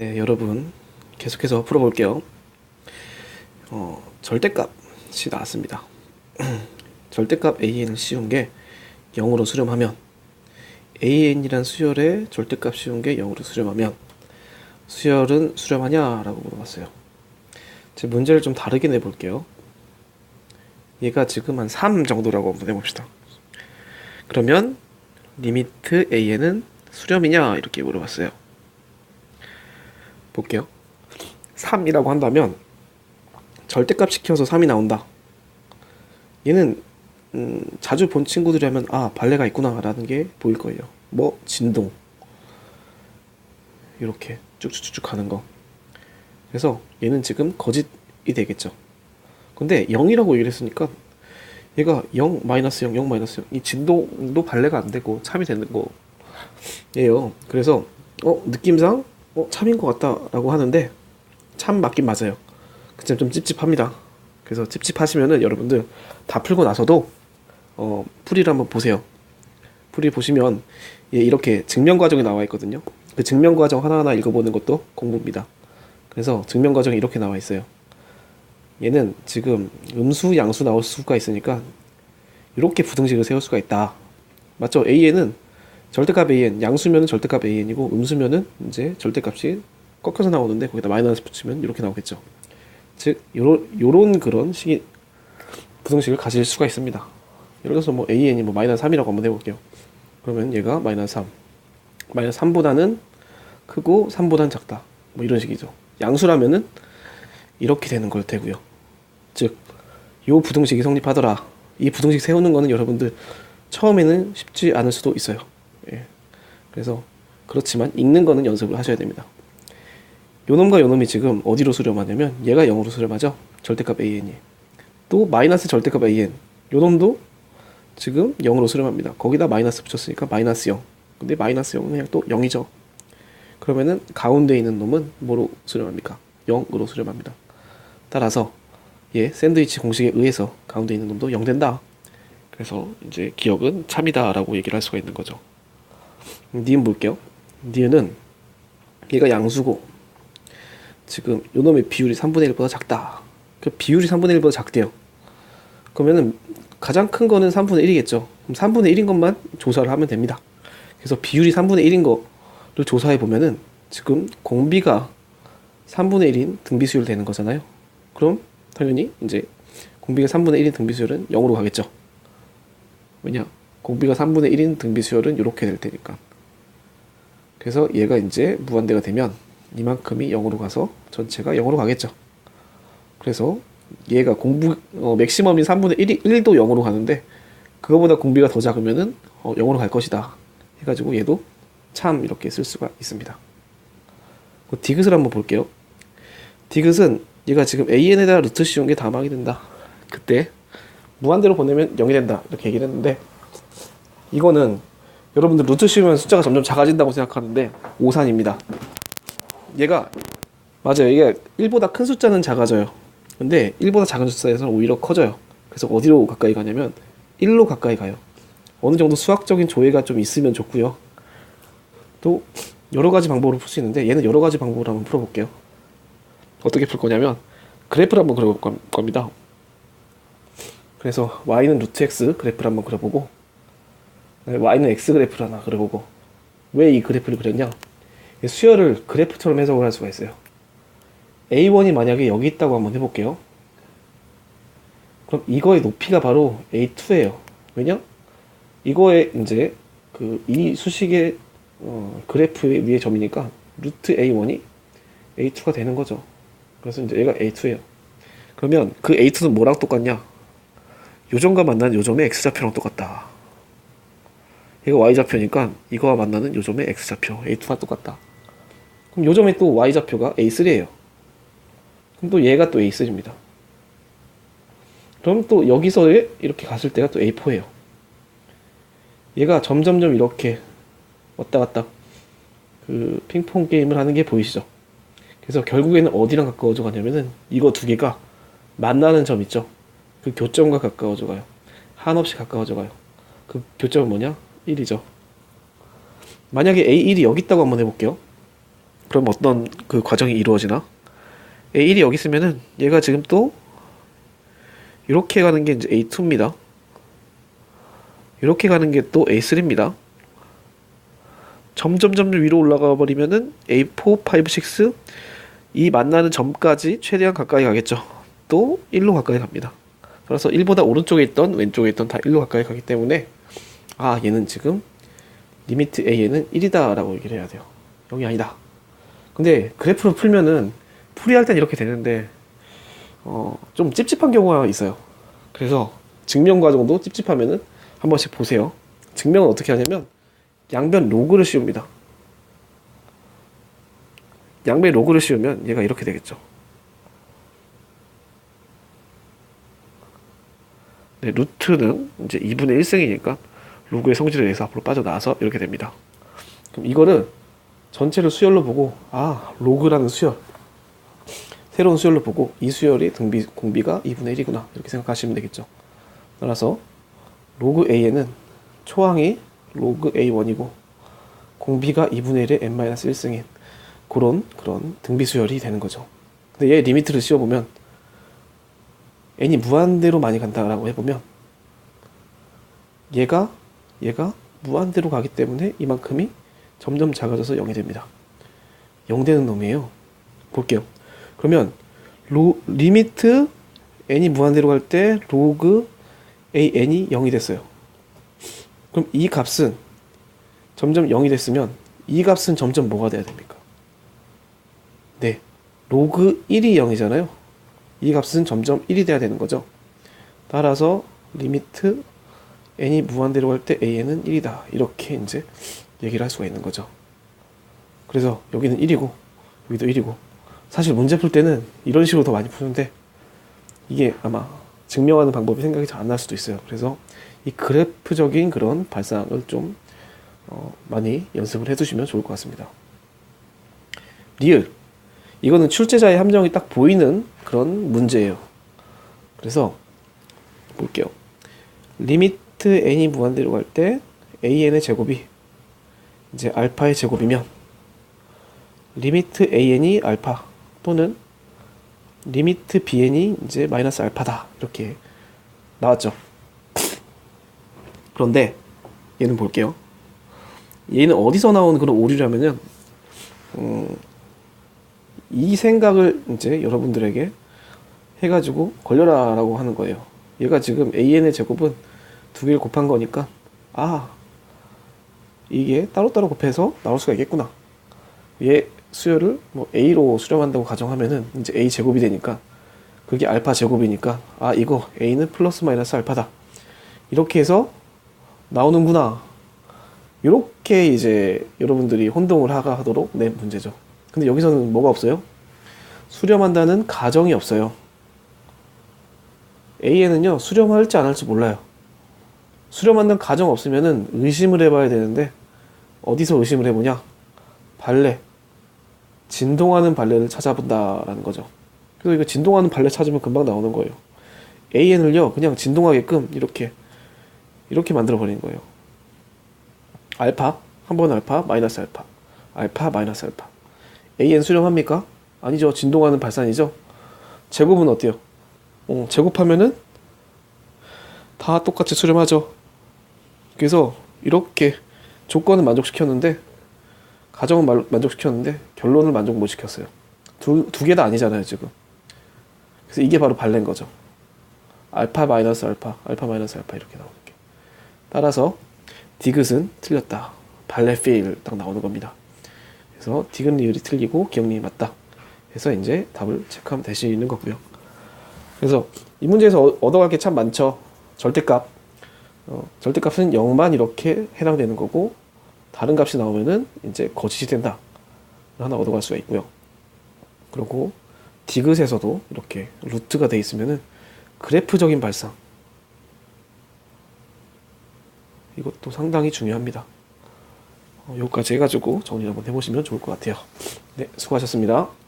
네, 여러분 계속해서 풀어볼게요. 어, 절대값이 나왔습니다. 절대값 an을 씌운 게 0으로 수렴하면 an이란 수열의 절대값 씌운 게 0으로 수렴하면 수열은 수렴하냐라고 물어봤어요. 제 문제를 좀 다르게 내볼게요. 얘가 지금 한 3 정도라고 한번 해봅시다. 그러면 리미트 an은 수렴이냐 이렇게 물어봤어요. 볼게요. 3이라고 한다면 절대값 시켜서 3이 나온다. 얘는 음, 자주 본 친구들이라면 아 발레가 있구나라는 게 보일 거예요. 뭐 진동 이렇게 쭉쭉쭉쭉 가는 거. 그래서 얘는 지금 거짓이 되겠죠. 근데 0이라고 얘기를 했으니까 얘가 0 마이너스 0 0 마이너스 0 이 진동도 발레가 안 되고 참이 되는 거예요. 그래서 어 느낌상 어 참인 것 같다라고 하는데 참 맞긴 맞아요. 그점 좀 찝찝합니다. 그래서 찝찝하시면은 여러분들 다 풀고 나서도 어 풀이를 한번 보세요. 풀이 보시면 예, 이렇게 증명 과정이 나와 있거든요. 그 증명 과정 하나하나 읽어보는 것도 공부입니다. 그래서 증명 과정이 이렇게 나와 있어요. 얘는 지금 음수, 양수 나올 수가 있으니까 이렇게 부등식을 세울 수가 있다. 맞죠? AN은 절대값 AN, 양수면은 절대값 AN이고 음수면은 이제 절대값이 꺾여서 나오는데 거기다 마이너스 붙이면 이렇게 나오겠죠. 즉 요런 요런 그런 식이 부등식을 가질 수가 있습니다. 예를 들어서 뭐 AN이 뭐 마이너스 3이라고 한번 해볼게요. 그러면 얘가 마이너스 3. 마이너스 3보다는 크고 3보다는 작다. 뭐 이런 식이죠. 양수라면은 이렇게 되는 걸 되고요. 즉, 요 부등식이 성립하더라. 이 부등식 세우는 거는 여러분들 처음에는 쉽지 않을 수도 있어요. 예. 그래서 그렇지만 읽는 거는 연습을 하셔야 됩니다. 요놈과 요놈이 지금 어디로 수렴하냐면 얘가 0으로 수렴하죠. 절대값 an이. 또 마이너스 절대값 an. 요놈도 지금 0으로 수렴합니다. 거기다 마이너스 붙였으니까 마이너스 0. 근데 마이너스 0은 그냥 또 0이죠. 그러면은 가운데 있는 놈은 뭐로 수렴합니까? 0으로 수렴합니다. 따라서 얘 샌드위치 공식에 의해서 가운데 있는 놈도 0 된다. 그래서 이제 기억은 참이다라고 얘기를 할 수가 있는 거죠. 니은 볼게요. 니은은 얘가 양수고 지금 요놈의 비율이 3분의 1보다 작다. 그 비율이 3분의 1보다 작대요. 그러면은 가장 큰 거는 3분의 1이겠죠. 그럼 3분의 1인 것만 조사를 하면 됩니다. 그래서 비율이 3분의 1인 거를 조사해 보면은 지금 공비가 3분의 1인 등비수율 되는 거잖아요. 그럼 당연히 이제 공비가 3분의 1인 등비수율은 0으로 가겠죠. 왜냐? 공비가 3분의 1인 등비수열은 이렇게 될 테니까. 그래서 얘가 이제 무한대가 되면 이만큼이 0으로 가서 전체가 0으로 가겠죠. 그래서 얘가 공부 어, 맥시멈이 3분의 1이 1도 0으로 가는데 그거보다 공비가 더 작으면은 어, 0으로 갈 것이다. 해가지고 얘도 참 이렇게 쓸 수가 있습니다. 그 디귿을 한번 볼게요. 디귿은 얘가 지금 an에다가 루트 씌운 게 다 망이 된다. 그때 무한대로 보내면 0이 된다. 이렇게 얘기를 했는데 이거는 여러분들 루트 씌우면 숫자가 점점 작아진다고 생각하는데 오산입니다. 얘가 맞아요. 이게 1보다 큰 숫자는 작아져요. 근데 1보다 작은 숫자에서는 오히려 커져요. 그래서 어디로 가까이 가냐면 1로 가까이 가요. 어느 정도 수학적인 조회가 좀 있으면 좋고요. 또 여러 가지 방법으로 풀 수 있는데 얘는 여러 가지 방법으로 한번 풀어볼게요. 어떻게 풀 거냐면 그래프를 한번 그려볼 거- 겁니다. 그래서 y는 루트 x 그래프를 한번 그려보고 네, y는 x 그래프를 하나 그려보고 왜 이 그래프를 그렸냐? 이 수열을 그래프처럼 해석을 할 수가 있어요. a1이 만약에 여기 있다고 한번 해볼게요. 그럼 이거의 높이가 바로 a2예요. 왜냐? 이거의 이제 그 이 수식의 어, 그래프 위의 점이니까 루트 a1이 a2가 되는 거죠. 그래서 이제 얘가 a2예요. 그러면 그 a2는 뭐랑 똑같냐? 요점과 만나는 요점의 x좌표랑 똑같다. 얘가 y좌표니까 이거와 만나는 요점의 x좌표 a2가 똑같다. 그럼 요점의 또 y좌표가 a3예요. 그럼 또 얘가 또 a3입니다. 그럼 또 여기서 이렇게 갔을 때가 또 a4예요. 얘가 점점점 이렇게 왔다 갔다 그 핑퐁 게임을 하는 게 보이시죠? 그래서 결국에는 어디랑 가까워져 가냐면은 이거 두 개가 만나는 점 있죠? 그 교점과 가까워져 가요. 한없이 가까워져 가요. 그 교점은 뭐냐? 1이죠. 만약에 A1이 여기 있다고 한번 해볼게요. 그럼 어떤 그 과정이 이루어지나? A1이 여기 있으면은 얘가 지금 또 이렇게 가는 게 이제 A2입니다. 이렇게 가는 게 또 A3입니다. 점점 점점 위로 올라가 버리면은 A4, 5, 6, 이 만나는 점까지 최대한 가까이 가겠죠. 또 1로 가까이 갑니다. 그래서 1보다 오른쪽에 있던 왼쪽에 있던 다 1로 가까이 가기 때문에 아 얘는 지금 리미트 A에는 1이다 라고 얘기를 해야 돼요. 0이 아니다. 근데 그래프를 풀면은 풀이할 땐 이렇게 되는데 어, 좀 찝찝한 경우가 있어요. 그래서 증명 과정도 찝찝하면은 한 번씩 보세요. 증명은 어떻게 하냐면 양변 로그를 씌웁니다. 양변 로그를 씌우면 얘가 이렇게 되겠죠. 네, 루트는 이제 2분의 1승이니까 로그의 성질에 의해서 앞으로 빠져나와서 이렇게 됩니다. 그럼 이거를 전체를 수열로 보고 아 로그라는 수열 새로운 수열로 보고 이 수열이 등비 공비가 2분의 1이구나 이렇게 생각하시면 되겠죠. 따라서 로그 a에는 초항이 로그 a1이고 공비가 2분의 1의 n-1승인 그런 그런 등비 수열이 되는 거죠. 근데 얘 리미트를 씌워보면 n이 무한대로 많이 간다라고 해보면 얘가 얘가 무한대로 가기 때문에 이만큼이 점점 작아져서 0이 됩니다. 0 되는 놈이에요. 볼게요. 그러면 로, 리미트 n이 무한대로 갈 때 로그 a n이 0이 됐어요. 그럼 이 값은 점점 0이 됐으면 이 값은 점점 뭐가 돼야 됩니까? 네. 로그 1이 0이잖아요. 이 값은 점점 1이 돼야 되는 거죠. 따라서 리미트 n이 무한대로 갈 때 an은 1이다. 이렇게 이제 얘기를 할 수가 있는 거죠. 그래서 여기는 1이고 여기도 1이고 사실 문제 풀 때는 이런 식으로 더 많이 푸는데 이게 아마 증명하는 방법이 생각이 잘 안 날 수도 있어요. 그래서 이 그래프적인 그런 발상을 좀 어, 많이 연습을 해두시면 좋을 것 같습니다. 리을 이거는 출제자의 함정이 딱 보이는 그런 문제예요. 그래서 볼게요. 리 미트 n이 무한대로 갈 때 an의 제곱이 이제 알파의 제곱이면 리미트 an이 알파 또는 리미트 bn이 이제 마이너스 알파다 이렇게 나왔죠. 그런데 얘는 볼게요. 얘는 어디서 나온 그런 오류라면은 음, 이 생각을 이제 여러분들에게 해가지고 걸려라라고 하는 거예요. 얘가 지금 an의 제곱은 두 개를 곱한 거니까 아 이게 따로따로 곱해서 나올 수가 있겠구나. 얘 수열을 뭐 a로 수렴한다고 가정하면은 이제 a 제곱이 되니까 그게 알파 제곱이니까 아 이거 a는 플러스 마이너스 알파다. 이렇게 해서 나오는구나. 이렇게 이제 여러분들이 혼동을 하도록 낸 문제죠. 근데 여기서는 뭐가 없어요? 수렴한다는 가정이 없어요. A에는요, 수렴할지 안 할지 몰라요. 수렴한다는 가정 없으면은 의심을 해봐야 되는데, 어디서 의심을 해보냐? 발레. 진동하는 발레를 찾아본다라는 거죠. 그래서 이거 진동하는 발레 찾으면 금방 나오는 거예요. AN을요, 그냥 진동하게끔 이렇게, 이렇게 만들어 버리는 거예요. 알파, 한 번 알파, 마이너스 알파. 알파, 마이너스 알파. AN 수렴합니까? 아니죠. 진동하는 발산이죠. 제곱은 어때요? 어, 제곱하면은 다 똑같이 수렴하죠. 그래서 이렇게 조건은 만족시켰는데 가정은 말- 만족시켰는데 결론을 만족 못 시켰어요. 두 두 개 다 아니잖아요 지금. 그래서 이게 바로 발레인 거죠. 알파 마이너스 알파, 알파 마이너스 알파 이렇게 나오는 게. 따라서 디귿은 틀렸다. 발레 페일 딱 나오는 겁니다. 그래서 디귿 리을이 틀리고 기억리이 맞다. 해서 이제 답을 체크하면 되시는 거고요. 그래서 이 문제에서 어- 얻어갈 게 참 많죠. 절대값. 어, 절대값은 0만 이렇게 해당되는 거고 다른 값이 나오면은 이제 거짓이 된다. 하나 얻어갈 수가 있고요. 그리고 디귿에서도 이렇게 루트가 돼 있으면은 그래프적인 발상. 이것도 상당히 중요합니다. 어, 여기까지 해가지고 정리 한번 해보시면 좋을 것 같아요. 네, 수고하셨습니다.